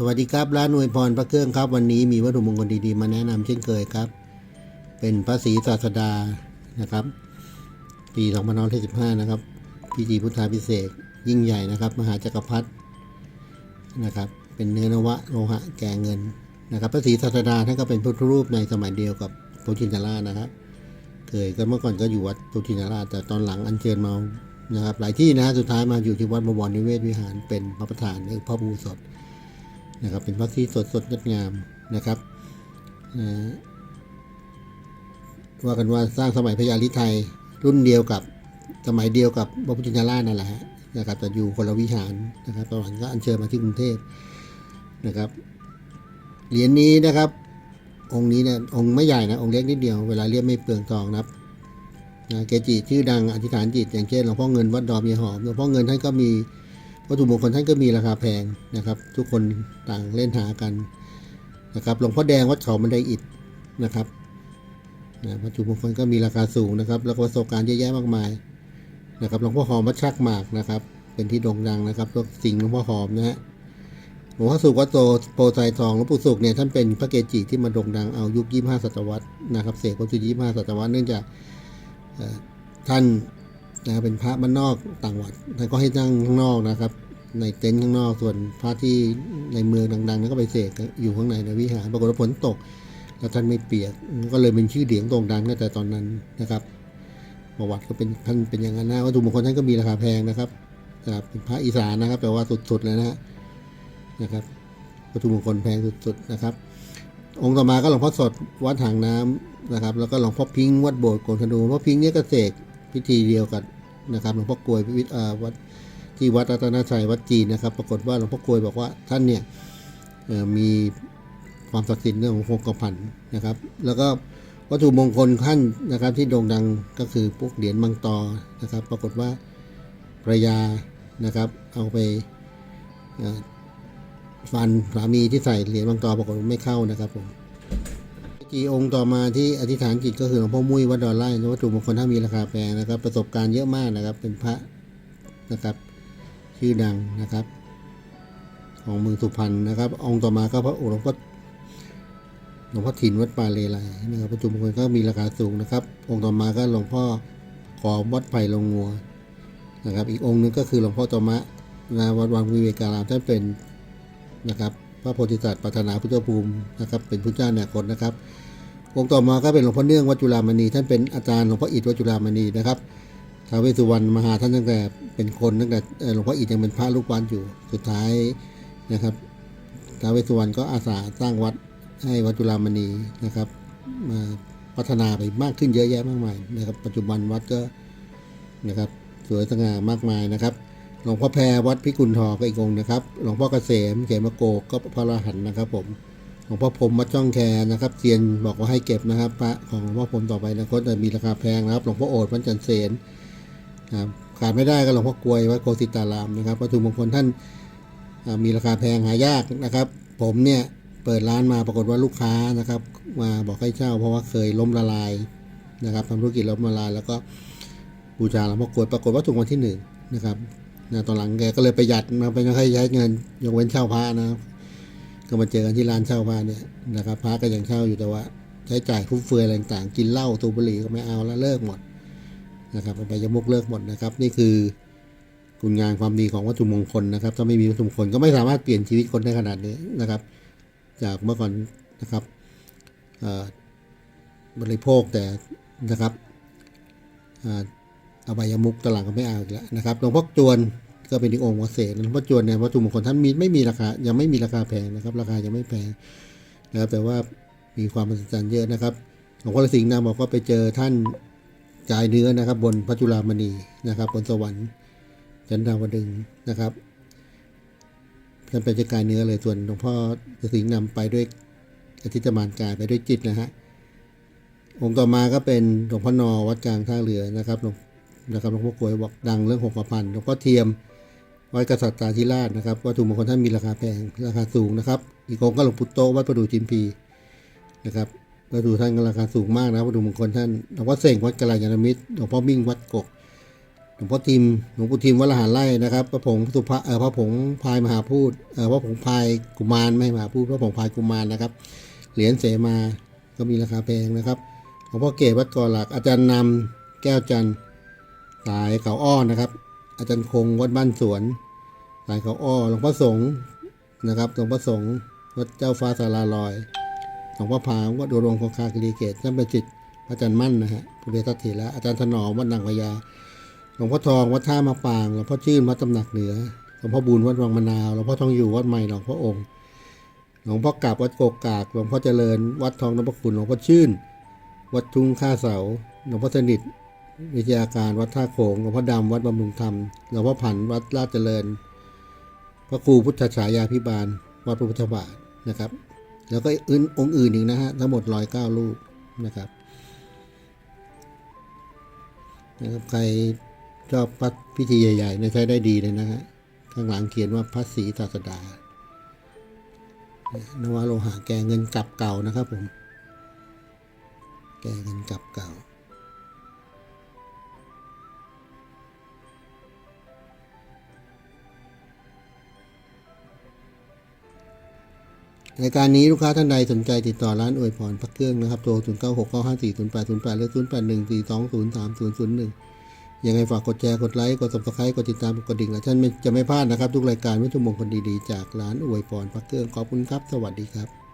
สวัสดีครับร้านอวยพรพระเครื่องครับ วันนี้มีวัตถุมงคลดีๆ มาแนะนำเช่นเคยครับ เป็นพระศรีศาสดานะครับ ปี2515นะครับพิธีพุทธาพิเศษยิ่งใหญ่นะครับ มหาจักรพรรดินะครับ เป็นเนื้อนวะโลหะแก่เงินนะครับพระศรีศาสดาท่านก็เป็นพุทธรูปในสมัยเดียวกับพระจินตราชนะครับเคยก็เมื่อก่อนก็อยู่วัดพุทธินราชแต่ตอนหลังอัญเชิญมานะครับ หลายที่นะฮะสุดท้ายมาอยู่ที่วัดบวรนิเวศวิหารเป็นพระประธานหรือพระบูสด นะครับ เป็นพระที่สดสดงดงามนะครับว่ากันว่าสร้างสมัยพญาลิไทยรุ่นเดียวกับสมัยเดียวกับพระพุทธชินรานั่นแหละนะครับแต่อยู่คนละวิหารนะครับตอนหลังก็อัญเชิญมาที่กรุงเทพนะครับเหรียญนี้นะครับ องค์นี้เนี่ยองค์ไม่ใหญ่นะองค์เล็กนิดเดียวเวลาเรียกไม่เปลืองทองนะครับนะเกจิชื่อดังอธิษฐานจิต อย่างเช่นหลวงพ่อเงินวัดดอมยายหอมหลวงพ่อเงินท่านก็มี วัตถุมงคลท่านก็มีราคาแพงนะครับ ทุกคนต่างเล่นหากันนะครับหลวงพ่อแดงวัดเขาบันไดอิฐนะครับนะวัตถุมงคลก็มีราคาสูงนะครับ แล้วก็ประสบการณ์เยอะแยะมากมายนะครับหลวงพ่อหอมวัดชักหมากนะครับ เป็นที่โด่งดังนะครับพวกสิงห์หลวงพ่อหอมนะฮะหลวงพ่อสุขวัดโตโพไซทองหลวงปู่สุขเนี่ยท่านเป็นพระเกจิที่มาโด่งดังเอายุค25ศตวรรษนะครับเสกวัตถุ25ศตวรรษเนื่องจากท่าน นะครับเป็นพระบ้านนอกต่างวัดท่านก็ให้นั่งข้างนอกนะครับ ในเต็นท์ข้างนอกส่วนพระที่ในเมืองดังๆนั้นก็ไปเสกอยู่ข้างในในวิหารปรากฏว่าฝนตก แล้วท่านไม่เปียกก็เลยเป็นชื่อเสียงโด่งดังตั้งแต่ตอนนั้นนะครับประวัติก็เป็นท่านเป็นอย่างนั้นนะวัตถุมงคลท่านก็มีราคาแพงนะครับนะครับเป็นพระอีสานนะครับ แต่ว่าสุดๆเลยนะนะครับวัตถุมงคลแพงสุดๆนะครับ องค์ต่อมาก็หลวงพ่อสดวัดหางน้ำนะครับ แล้วก็หลวงพ่อพิงค์วัดโบสถ์โกนธนูหลวงพ่อพิงค์เนี่ยก็เสก พิธีเดียวกันนะครับหลวงพ่อกลวยวิทย์อ่าวัดที่วัดรัตนชัยวัดจีนนะครับ ปรากฏว่าหลวงพ่อกลวยบอกว่าท่านเนี่ยมีความศักดิ์สิทธิ์เรื่องของโคกระพันนะครับ แล้วก็วัตถุมงคลท่านนะครับที่โด่งดังก็คือพวกเหรียญมังตอนะครับ ปรากฏว่าภรรยานะครับเอาไปฟันสามีที่ใส่เหรียญมังตอปรากฏไม่เข้านะครับผม จีองค์ต่อมาที่อธิษฐานจิตก็คือหลวงพ่อมุ้ยวัดดอนไร่วัตถุมงคลถ้ามีราคาแพงนะครับ ประสบการณ์เยอะมากนะครับ เป็นพระนะครับ ชื่อดังนะครับ ของเมืองสุพรรณนะครับ องค์ต่อมาก็พระหลวงพ่อหลวงพ่อถิ่นวัดป่าเลไลนะครับวัตถุมงคลก็มีราคาสูงนะครับ องค์ต่อมาก็หลวงพ่อขอวัดไผ่ลงงัวนะครับ อีกองค์หนึงก็คือหลวงพ่อตมะนาวัดวังวิเวการามท่านเป็นนะครับ พระโพธิสัตว์ปรารถนาพุทธภูมินะครับ เป็นพุทธเจ้าแนวคตนะครับ องค์ต่อมาก็เป็นหลวงพ่อเนื่องวัดจุฬามณี ท่านเป็นอาจารย์หลวงพ่ออิฐวัดจุฬามณีนะครับท้าวเวสสุวรรณมาหาท่านตั้งแต่เป็นคนตั้งแต่หลวงพ่ออิฐยังเป็นพระลูกวัดอยู่สุดท้ายนะครับท้าวเวสสุวรรณก็อาสาสร้างวัดให้วัดจุฬามณีนะครับมาพัฒนาไปมากขึ้นเยอะแยะมากมายนะครับ ปัจจุบันวัดก็นะครับสวยสง่ามากมายนะครับ หลวงพ่อแพรวัดพิกุลทองก็อีกองนะครับ หลวงพ่อเกษมเขมโกก็พระรหันนะครับผมหลวงพ่อพรมวัดจ้องแคนะครับเซียนบอกว่าให้เก็บนะครับพระของหลวงพ่อพรมต่อไปนะก็จะมีราคาแพงนะครับ หลวงพ่อโอษฐ์วัดจันเสนนะครับขาดไม่ได้ก็หลวงพ่อกลวยวัดโคสิตารามนะครับวัตถุมงคลท่านมีราคาแพงหายากนะครับ ผมเนี่ยเปิดร้านมาปรากฏว่าลูกค้านะครับ มาบอกให้เช่าเพราะว่าเคยล้มละลายนะครับทำธุรกิจล้มละลาย แล้วก็บูชาหลวงพ่อกลวยปรากฏว่าถูกวันที่หนึ่งนะครับ นะตอนหลังแกก็เลยประหยัดมาไปไม่ค่อยใช้เงินยกเว้นเช่าพระนะครับ ก็มาเจอกันที่ร้านเช่าพระเนี่ยนะครับพระก็ยังเช่าอยู่แต่ว่า ใช้จ่ายฟุ่มเฟือยอะไรต่างๆกินเหล้าตูบุหรี่ก็ไม่เอาแล้วเลิกหมดนะครับไปยมุกเลิกหมดนะครับ นี่คือคุณงานความดีของวัตถุมงคลนะครับ ถ้าไม่มีวัตถุมงคลก็ไม่สามารถเปลี่ยนชีวิตคนได้ขนาดนี้นะครับ จากเมื่อก่อนนะครับบริโภคแต่นะครับ อ่าอบายมุกตลังก็ไม่เอาอีกแล้วนะครับหลวงพ่อจวนก็เป็นอีกองค์วัดเสกหลวงพ่อจวนเนี่ยวัตถุมงคลท่านมีไม่มีราคายังไม่มีราคาแพงนะครับ ราคายังไม่แพงนะครับแต่ว่ามีความมหัศจรรย์เยอะนะครับหลวงพ่อฤาษีสิงห์นาบอกว่าไปเจอท่านจายเนื้อนะครับ บนพระจุลามณีนะครับบนสวรรค์จันทาวดึงนะครับท่านเป็นจ้ากายเนื้อเลยส่วนหลวงพ่อฤาษีสิงห์นำไปด้วยอธิษฐมานกายไปด้วยจิตนะฮะองค์ต่อมาก็เป็นหลวงพ่อนอวัดกลางท่าเรือนะครับหลวง นะครับหลวงพ่อกลวยบอกดังเรื่องหกพันหลวงพ่อเทียมวัดกษัตริย์ตาธิราชนะครับวัตถุมงคลท่านมีราคาแพงราคาสูงนะครับอีกองค์ก็หลวงปู่โตวัดประดู่จิมพีนะครับวัตถุท่านก็ราคาสูงมากนะวัตถุมงคลท่านหลวงพ่อเสงวัดกลายานมิตรหลวงพ่อมิ่งวัดกกหลวงพ่อทิมหลวงปู่ทิมวัดละหารไร่นะครับพระผงสุภาเออพระผงพายมหาพูดเออพระผงพายกุมารไม่มหาพูดพระผงพายกุมารนะครับ เหรียญเสมาก็มีราคาแพงนะครับหลวงพ่อเกศวัดกอหลักอาจารย์นำแก้วจันทร์ สายเขาอ้อนะครับ อาจารย์คงวัดบ้านสวน สายเขาอ้อหลวงพ่อสงฆ์นะครับหลวงพ่อสงฆ์วัดเจ้าฟ้าสาราลอยหลวงพ่อพามวัดดวงคงคาคิรีเกตท่านประจิตอาจารย์มั่นนะฮะภูเรศถิระอาจารย์ถนอมวัดนางพญาหลวงพ่อทองวัดท่ามาปางหลวงพ่อชื่นวัดตำหนักเหนือหลวงพ่อบุญวัดวังมะนาวหลวงพ่อทองอยู่วัดใหม่หลวงพ่อองค์หลวงพ่อกาบวัดโกกากหลวงพ่อเจริญ วัดทองนพคุณหลวงพ่อชื่น วัดทุ่งข้าเสาหลวงพ่อสนิท วิทยาการวัดท่าโขงหลวงพ่อดำวัดบำรุงธรรมหลวงพ่อผันวัดราชเจริญ พระครูพุทธฉายาพิบาล วัดพระพุทธบาทนะครับ แล้วก็อื่นองค์อื่นอีกนะฮะทั้งหมดร้อยเก้ารูปนะครับนะครับใครชอบพัดพิธีใหญ่ๆเนี่ยใช้ได้ดีเลยนะฮะข้างหลังเขียนว่าพระศรีศาสดานวโลหะแกเงินกลับเก่านะครับผม แกเงินกลับเก่า รายการนี้ลูกค้าท่านใดสนใจติดต่อร้านอวยพรพระเครื่องนะครับ โทร 0 9 6 9 5 4 0 8 0 8 หรือ 0 8 1 4 2 0 3 0 0 1 ยังไงฝากกดแชร์ กดไลค์ กด subscribe กดติดตาม กดดิ่งและท่านไม่จะไม่พลาดนะครับ ทุกรายการวิถีมงคลดีๆ จากร้านอวยพรพระเครื่อง ขอบคุณครับ สวัสดีครับ